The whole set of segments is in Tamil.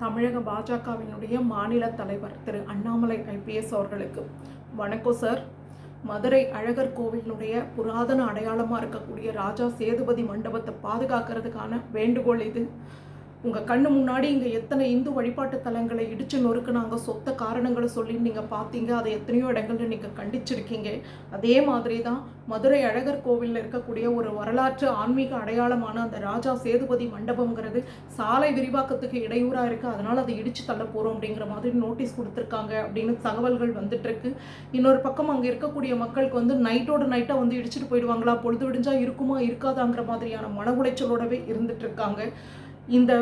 தமிழக பாஜகவினுடைய மாநில தலைவர் திரு. அண்ணாமலை ஐபிஎஸ் அவர்களுக்கு வணக்கம் சார். மதுரை அழகர் கோவிலினுடைய புராதன அடையாளமாக இருக்கக்கூடிய ராஜா சேதுபதி மண்டபத்தை பாதுகாக்கிறதுக்கான வேண்டுகோள் இது. உங்கள் கண்ணு முன்னாடி இங்கே எத்தனை இந்து வழிபாட்டு தலங்களை இடித்து நொறுக்குனாங்க சொத்த காரணங்களை சொல்லி நீங்கள் பார்த்தீங்க அதை எத்தனையோ இடங்களில் நீங்கள் கண்டிச்சிருக்கீங்க. அதே மாதிரி தான் மதுரை அழகர் கோவிலில் இருக்கக்கூடிய ஒரு வரலாற்று ஆன்மீக அடையாளமான அந்த ராஜா சேதுபதி மண்டபங்கிறது சாலை விரிவாக்கத்துக்கு இடையூறாக இருக்குது அதனால் அதை இடித்து தள்ள போகிறோம் அப்படிங்கிற மாதிரி நோட்டீஸ் கொடுத்துருக்காங்க அப்படின்னு தகவல்கள் வந்துட்டுருக்கு. இன்னொரு பக்கம் அங்கே இருக்கக்கூடிய மக்களுக்கு வந்து நைட்டோட நைட்டாக வந்து இடிச்சிட்டு போயிடுவாங்களா? பொழுது விடிஞ்சால் இருக்குமா? இருக்காதாங்கிற மாதிரியான மன உளைச்சலோடவே இருந்துட்டு இருக்காங்க இந்த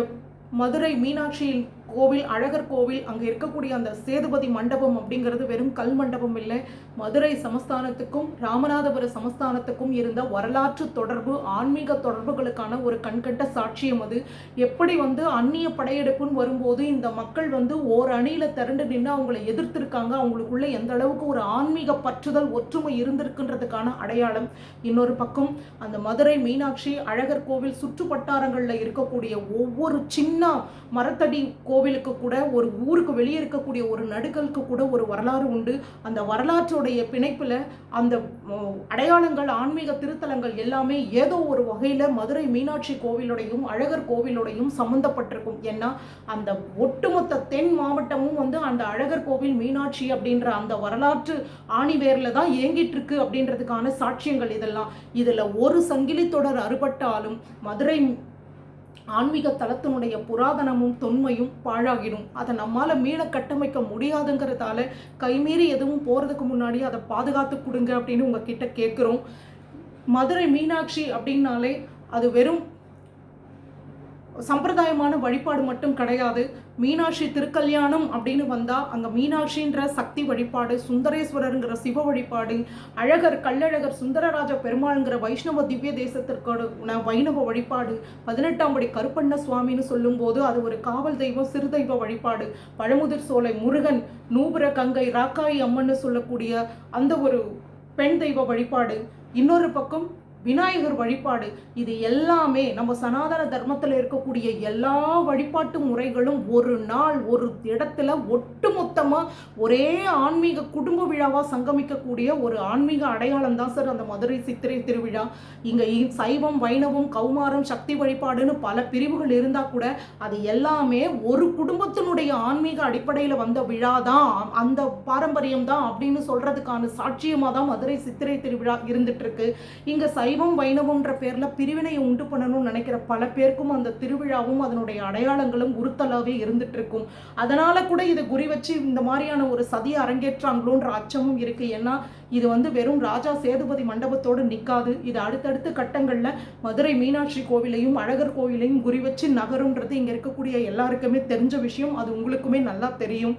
மதுரை மீனாட்சி கோவில் அழகர் கோவில் அங்கே இருக்கக்கூடிய அந்த சேதுபதி மண்டபம் அப்படிங்கிறது வெறும் கல் மண்டபம் இல்லை. மதுரை சமஸ்தானத்துக்கும் ராமநாதபுர சமஸ்தானத்துக்கும் இருந்த வரலாற்று தொடர்பு ஆன்மீக தொடர்புகளுக்கான ஒரு கண்கட்ட சாட்சியம் அது. எப்படி வந்து அந்நிய படையெடுப்புன்னு வரும்போது இந்த மக்கள் வந்து ஓர் அணியில் திரண்டு நின்று அவங்களை எதிர்த்திருக்காங்க. அவங்களுக்குள்ள எந்த அளவுக்கு ஒரு ஆன்மீக பற்றுதல் ஒற்றுமை இருந்திருக்குன்றதுக்கான அடையாளம். இன்னொரு பக்கம் அந்த மதுரை மீனாட்சி அழகர் கோவில் சுற்று வட்டாரங்களில் இருக்கக்கூடிய ஒவ்வொரு சின்ன மரத்தடி கோவிலுக்கு கூட ஒரு ஊருக்கு வெளியே இருக்கக்கூடிய ஒரு நடுக்கலுக்கு கூட ஒரு வரலாறு உண்டு. அந்த வரலாற்றுடைய பிணைப்பில் அந்த அடையாளங்கள் ஆன்மீக திருத்தலங்கள் எல்லாமே ஏதோ ஒரு வகையில் மதுரை மீனாட்சி கோவிலுடையும் அழகர் கோவிலுடையும் சம்மந்தப்பட்டிருக்கும் ஏன்னா அந்த ஒட்டுமொத்த தென் மாவட்டமும் வந்து அந்த அழகர் கோவில் மீனாட்சி அப்படின்ற அந்த வரலாற்று ஆணிவேரில் தான் இயங்கிட்டு இருக்கு அப்படின்றதுக்கான சாட்சியங்கள் இதெல்லாம். இதில் ஒரு சங்கிலி தொடர் அறுபட்டாலும் மதுரை ஆன்மீக தளத்தினுடைய புராதனமும் தொன்மையும் பாழாகிடும். அதை நம்மால் மீள கட்டமைக்க முடியாதுங்கிறதால கைமீறி எதுவும் போகிறதுக்கு முன்னாடி அதை பாதுகாத்து கொடுங்க அப்படின்னு உங்ககிட்ட கேட்குறோம் மதுரை மீனாட்சி அப்படின்னாலே அது வெறும் சம்பிரதாயமான வழிபாடு மட்டும் கிடையாது. மீனாட்சி திருக்கல்யாணம் அப்படின்னு வந்தால் அங்கே மீனாட்சின்ற சக்தி வழிபாடு சுந்தரேஸ்வரருங்கிற சிவ வழிபாடு அழகர் கள்ளழகர் சுந்தரராஜ பெருமாள்ங்கிற வைஷ்ணவ திவ்ய தேசத்திற்கான வைணவ வழிபாடு பதினெட்டாம் படி கருப்பண்ண சுவாமின்னு சொல்லும்போது அது ஒரு காவல் தெய்வம் சிறு தெய்வ வழிபாடு. பழமுதிர் சோலை முருகன் நூபுர கங்கை ராக்காயி அம்மன்னு சொல்லக்கூடிய அந்த ஒரு பெண் தெய்வ வழிபாடு. இன்னொரு பக்கம் விநாயகர் வழிபாடு. இது எல்லாமே நம்ம சனாதன தர்மத்தில் இருக்கக்கூடிய எல்லா வழிபாட்டு முறைகளும் ஒரு நாள் ஒரு இடத்துல ஒட்டுமொத்தமாக ஒரே ஆன்மீக குடும்ப விழாவாக சங்கமிக்கக்கூடிய ஒரு ஆன்மீக அடையாளம் தான் சார் அந்த மதுரை சித்திரை திருவிழா. இங்கே சைவம் வைணவம் கௌமாரம் சக்தி வழிபாடுன்னு பல பிரிவுகள் இருந்தால் கூட அது எல்லாமே ஒரு குடும்பத்தினுடைய ஆன்மீக அடிப்படையில் வந்த விழா தான். அந்த பாரம்பரியம் தான் அப்படின்னு சொல்கிறதுக்கான சாட்சியமாக தான் மதுரை சித்திரை திருவிழா இருந்துட்டு இருக்கு. இங்கே சைவம் வைணவம்ன்ற பேரில் பிரிவினையை உண்டு பண்ணணும்னு நினைக்கிற பல பேருக்கும் அந்த திருவிழாவும் அதனுடைய அடையாளங்களும் உறுத்தலாகவே இருந்துட்டு இருக்கும். அதனால கூட இதை குறி வச்சு இந்த மாதிரியான ஒரு சதியை அரங்கேற்றாங்களோன்ற அச்சமும் இருக்குது ஏன்னா இது வந்து வெறும் ராஜா சேதுபதி மண்டபத்தோடு நிற்காது இது அடுத்தடுத்த கட்டங்களில் மதுரை மீனாட்சி கோவிலையும் அழகர் கோவிலையும் குறி வச்சு நகருன்றது இங்கே இருக்கக்கூடிய எல்லாருக்குமே தெரிஞ்ச விஷயம். அது உங்களுக்குமே நல்லா தெரியும்.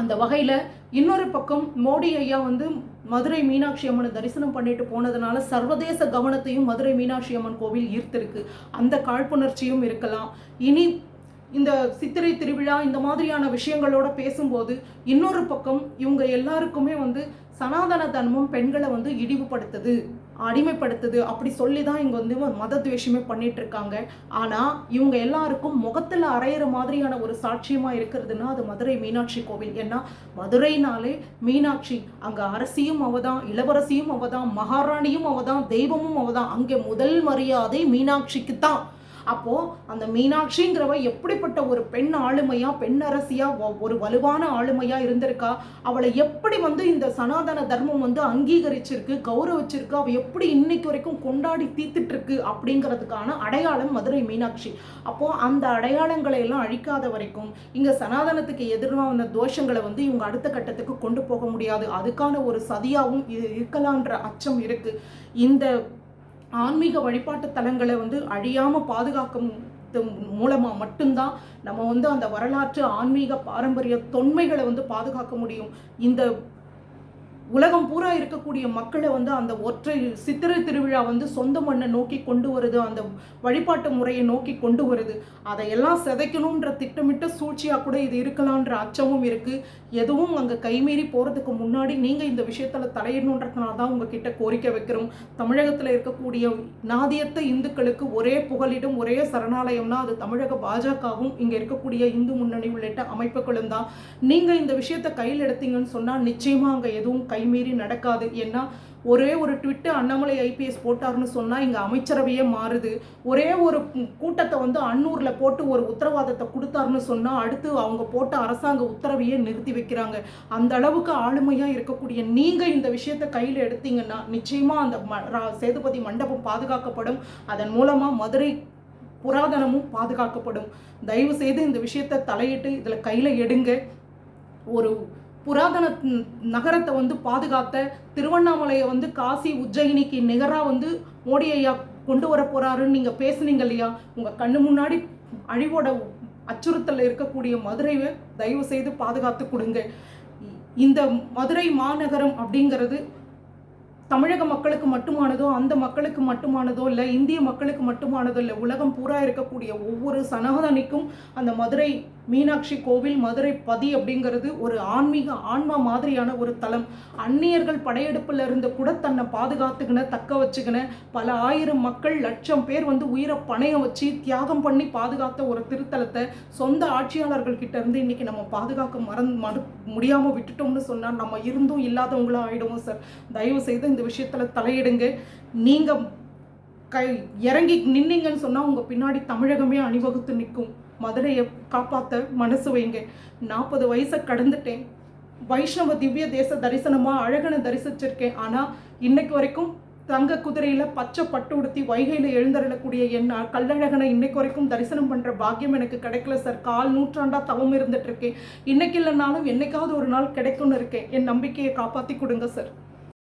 அந்த வகையில் இன்னொரு பக்கம் மோடி ஐயா வந்து மதுரை மீனாட்சி அம்மனை தரிசனம் பண்ணிட்டு போனதுனால சர்வதேச கவனத்தையும் மதுரை மீனாட்சி அம்மன் கோவில் ஈர்த்திருக்கு. அந்த காழ்ப்புணர்ச்சியும் இருக்கலாம். இனி இந்த சித்திரை திருவிழா இந்த மாதிரியான விஷயங்களோட பேசும்போது இன்னொரு பக்கம் இவங்க எல்லாருக்குமே வந்து சனாதன தர்மம் பெண்களை வந்து இழிவுபடுத்துது. அடிமைப்படுத்துது அப்படி சொல்லி தான் இங்கே வந்து மத துவேஷமே பண்ணிட்டு இருக்காங்க ஆனால் இவங்க எல்லாருக்கும் முகத்தில் அரையிற மாதிரியான ஒரு சாட்சியமாக இருக்கிறதுனா அது மதுரை மீனாட்சி கோவில். ஏன்னா மதுரைனாலே மீனாட்சி அங்கே அரசியும் அவதான் இளவரசியும் அவதான் மகாராணியும் அவதான் தெய்வமும் அவதான். அங்கே முதல் மரியாதை மீனாட்சிக்கு தான் அப்போது அந்த மீனாட்சிங்கிறவ எப்படிப்பட்ட ஒரு பெண் ஆளுமையா பெண் அரசியா வ- ஒரு வலுவான ஆளுமையா இருந்திருக்கா? அவளை எப்படி வந்து இந்த சனாதன தர்மம் வந்து அங்கீகரிச்சிருக்கு கௌரவிச்சிருக்கு அவள் எப்படி இன்னைக்கு வரைக்கும் கொண்டாடி தீத்துட்டு இருக்கு அப்படிங்கிறதுக்கான அடையாளம் மதுரை மீனாட்சி. அப்போது அந்த அடையாளங்களை எல்லாம் அழிக்காத வரைக்கும் இங்கே சனாதனத்துக்கு எதிரான தோஷங்களை வந்து இவங்க அடுத்த கட்டத்துக்கு கொண்டு போக முடியாது. அதுக்கான ஒரு சதியாகவும் இது இருக்கலான்ற அச்சம் இருக்கு. இந்த ஆன்மீக வழிபாட்டு தலங்களை வந்து அழியாமல் பாதுகாக்கும் மூலமாக மட்டும்தான் நம்ம வந்து அந்த வரலாற்று ஆன்மீக பாரம்பரிய தொன்மைகளை வந்து பாதுகாக்க முடியும். இந்த உலகம் பூரா இருக்கக்கூடிய மக்களை வந்து அந்த ஒற்றை சித்திரை திருவிழா வந்து சொந்த மண்ணை நோக்கி கொண்டு வருது அந்த வழிபாட்டு முறையை நோக்கி கொண்டு வருது. அதையெல்லாம் சிதைக்கணுன்ற திட்டமிட்ட சூழ்ச்சியாக கூட இது இருக்கலான்ற அச்சமும் இருக்குது எதுவும் அங்கே கைமீறி போகிறதுக்கு முன்னாடி நீங்கள் இந்த விஷயத்தில் தலையிடணுன்றதுனால தான் உங்ககிட்ட கோரிக்கை வைக்கிறோம். தமிழகத்தில் இருக்கக்கூடிய நாதியத்த இந்துக்களுக்கு ஒரே புகலிடம் ஒரே சரணாலயம்னா அது தமிழக பாஜகவும் இங்கே இருக்கக்கூடிய இந்து முன்னணி உள்ளிட்ட அமைப்புகளும் தான். நீங்கள் இந்த விஷயத்தை கையில் எடுத்தீங்கன்னு சொன்னால் நிச்சயமாக அங்கே எதுவும் கை கைமீறி நடக்காது. ஏன்னா ஒரே ஒரு ட்விட்டு அண்ணாமலை ஐபிஎஸ் போட்டாருன்னு சொன்னால் இங்கே அமைச்சரவையே மாறுது. ஒரே ஒரு கூட்டத்தை வந்து அன்னூரில் போட்டு ஒரு உத்தரவாதத்தை கொடுத்தாருன்னு சொன்னால் அடுத்து அவங்க போட்ட அரசாங்க உத்தரவையே நிறுத்தி வைக்கிறாங்க. அந்த அளவுக்கு ஆளுமையாக இருக்கக்கூடிய நீங்கள் இந்த விஷயத்தை கையில் எடுத்தீங்கன்னா நிச்சயமாக அந்த ம ரா- சேதுபதி மண்டபம் பாதுகாக்கப்படும். அதன் மூலமாக மதுரை புராதனமும் பாதுகாக்கப்படும். தயவு செய்து இந்த விஷயத்தை தலையிட்டு இதில் கையில் எடுங்க. ஒரு புராதன நகரத்தை வந்து பாதுகாத்த திருவண்ணாமலையை வந்து காசி உஜ்ஜயினிக்கு நிகராக வந்து மோடி ஐயா கொண்டு வர போறாருன்னு நீங்கள் பேசுனீங்க இல்லையா? உங்கள் கண்ணு முன்னாடி அழிவோட அச்சுறுத்தல் இருக்கக்கூடிய மதுரையை தயவு செய்து பாதுகாத்து கொடுங்க. இந்த மதுரை மாநகரம் அப்படிங்கிறது தமிழக மக்களுக்கு மட்டுமானதோ அந்த மக்களுக்கு மட்டுமானதோ இல்லை இந்திய மக்களுக்கு மட்டுமானதோ இல்லை உலகம் பூரா இருக்கக்கூடிய ஒவ்வொரு சனாதனிக்கும் அந்த மதுரை மீனாட்சி கோவில் மதுரை பதி அப்படிங்கிறது ஒரு ஆன்மீக ஆன்மா மாதிரியான ஒரு தலம். அந்நியர்கள் படையெடுப்பில் இருந்து கூட தன்னை பாதுகாத்துக்கின தக்க வச்சுக்கின பல ஆயிரம் மக்கள் லட்சம் பேர் வந்து உயிரை பணையம் வச்சு தியாகம் பண்ணி பாதுகாத்த ஒரு திருத்தலத்தை சொந்த ஆட்சியாளர்கள் கிட்ட இருந்து இன்னைக்கு நம்ம பாதுகாக்க மறந் மறு முடியாமல் விட்டுட்டோம்னு சொன்னால் நம்ம இருந்தும் இல்லாதவங்களும் ஆயிடுவோம் சார். தயவு செய்து இந்த விஷயத்தில் தலையிடுங்க. நீங்கள் கை இறங்கி நின்னீங்கன்னு சொன்னால் உங்கள் பின்னாடி தமிழகமே அணிவகுத்து நிற்கும். மதுரையை காப்பாற்ற மனசு வைங்க. நாற்பது வயசை கடந்துட்டேன். வைஷ்ணவ திவ்ய தேச தரிசனமாக அழகனை தரிசிச்சிருக்கேன். ஆனால் இன்னைக்கு வரைக்கும் தங்க குதிரையில் பச்சை பட்டு உடுத்தி வைகையில் எழுந்தருளக்கூடிய என் கல்லழகனை இன்னைக்கு வரைக்கும் தரிசனம் பண்ணுற பாக்கியம் எனக்கு கிடைக்கல சார். கால் நூற்றாண்டாக தவம் இருந்துட்டு இருக்கேன். இன்னைக்கு இல்லைனாலும் என்னைக்காவது ஒரு நாள் கிடைக்கும்னு இருக்கேன். என் நம்பிக்கையை காப்பாற்றி கொடுங்க சார்.